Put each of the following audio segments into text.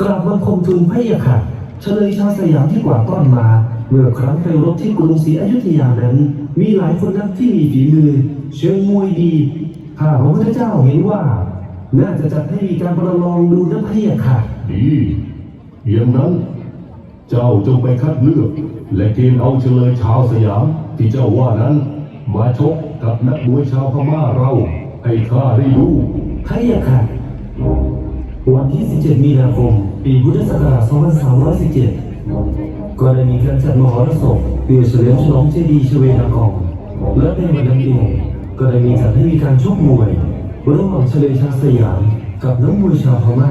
กราบบังคมทูลพระยาค่ะเฉลยชาวสยามที่กว่าต้อนมา เมื่อครั้งไปรบที่กรุงศรีอยุธยานั้น มีหลายคนนักที่มีฝีมือ เชิงมวยดีข้าพระพุทธเจ้าเห็นว่า น่าจะจัดให้มีการประลองดูนักพระยาค่ะดีอย่างนั้น เจ้าจงไปคัดเลือก และเกณฑ์เอาเฉลยชาวสยามที่เจ้าว่านั้นมาชกกับนักมวยชาวพม่าเรา ให้ข้าได้ดูพระยาค่ะ วันที่ 17 มีนาคม ปีพุทธศักราช 2317 ก็ได้มีการจัดมหรสพเพื่อเฉลิมฉลองเจดีย์ชเวนากองและในวันนั้นเองก็ได้มีจัดให้มีการชกมวยระหว่างเฉลยชาวสยามกับนักมวยชาวพม่า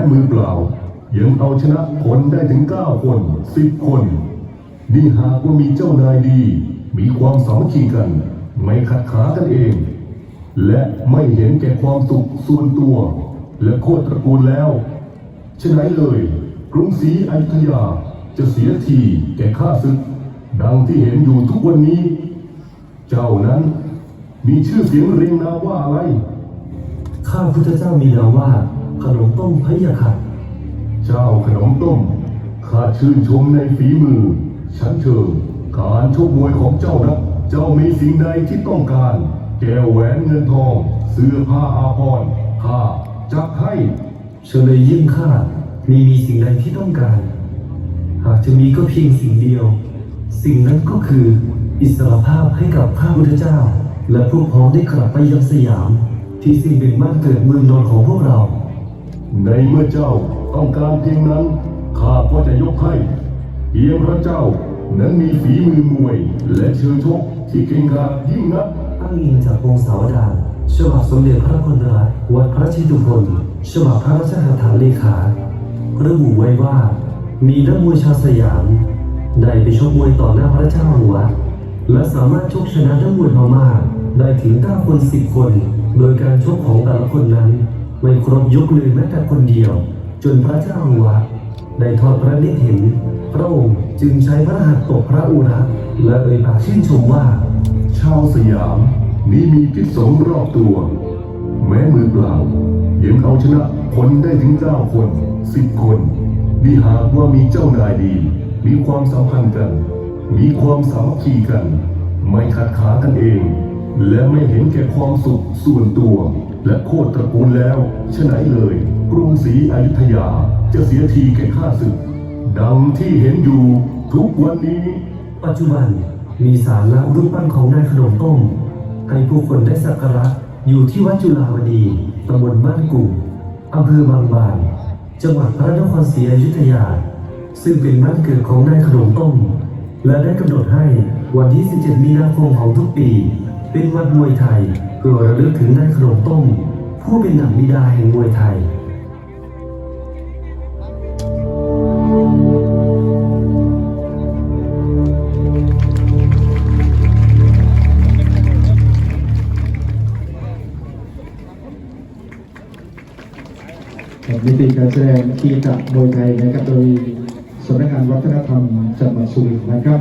ม้มือเปล่า ยังเอาชนะคนได้ถึงเก้าคนสิบคน นี่หากว่ามีเจ้านายดี มีความสามัคคีกัน ไม่ขัดขากันเอง และไม่เห็นแก่ความสุขส่วนตัว และโคตรตระกูลแล้วฉะนั้นเลย กรุงศรีอยุธยาจะเสียทีแก่ข้าศึก ดังที่เห็นอยู่ทุกวันนี้ เจ้านั้นมีชื่อเสียงเรียงนามว่าอะไร ข้าพุทธเจ้ามีนามว่า ขนมต้มพะยะค่ะเจ้าขนมต้มข้าชื่นชมในฝีมือชั้นเชิงการชกมวยของเจ้านะเจ้ามีสิ่งใดที่ต้องการ แก้วแหวนเงินทอง เสื้อผ้าอาภรณ์ข้าจักให้เฉลยยิ่งข้ามีมีสิ่งใดที่ต้องการ หากจะมีก็เพียงสิ่งเดียว สิ่งนั้นก็คืออิสรภาพให้กับข้าพุทธเจ้า และพวกพ้องได้กลับไปยังสยาม ที่สิ่งเป็นบ้านเกิดเมืองนอนของพวกเรา ในเมื่อเจ้าต้องการเพียงนั้น ข้าก็จะยกให้เพียงพระเจ้านั้นมีฝีมือมวย และเชิงชกที่เก่งกาจยิ่งนักอ้างอิงจากวงศาวดารฉบับสมเด็จพระคนรัตวัดพระชิตุพนฉบับพระราชหัตถเลขาระบุไว้ว่า มีนักมวยชาวสยาม ได้ไปชกมวยต่อหน้าพระเจ้าหัวและสามารถชกชนะนักมวยพม่าได้ถึง9คน10 คน โดยการชกของแต่ละคนนั้น ไม่ครบยกเลยแม้แต่คนเดียว จนพระเจ้าหัวได้ทอดพระเนตรเห็น พระองค์จึงใช้พระหัตถ์ตบพระอุระและเอ่ยปากชื่นชมว่า ชาวสยามนี้มีพิษสงรอบตัว แม้มือเปล่ายังเอาชนะคนได้ถึงเก้าคนสิบคนนี่หากว่ามีเจ้านายดี มีความสัมพันธ์กัน มีความสามัคคีกัน ไม่ขัดขากันเอง และไม่เห็นแก่ความสุขส่วนตัว และโคตรตระกูลแล้วฉะไหนเลย กรุงศรีอยุธยาจะเสียทีแก่ข้าศึก ดังที่เห็นอยู่ทุกวันนี้ ปัจจุบันมีศาลและรูปปั้นของนายขนมต้มให้ผู้คนได้สักการะอยู่ที่วัดจุฬาวดีตำบลบ้านกุ่มอำเภอบางบาน จังหวัดพระนครศรีอยุธยา ซึ่งเป็นบ้านเกิดของนายขนมต้มและได้กำหนดให้วันที่ 17 มีนาคมของทุกปี เป็นวันมวยไทยเพื่อระลึกถึงนายขนมต้ม ผู้เป็นหนังบิดาแห่งมวยไทยมิติการแสดงคีตะมวยไทยนะครับโดยสำนักงานวัฒนธรรมจังหวัดสุรินทร์นะครับ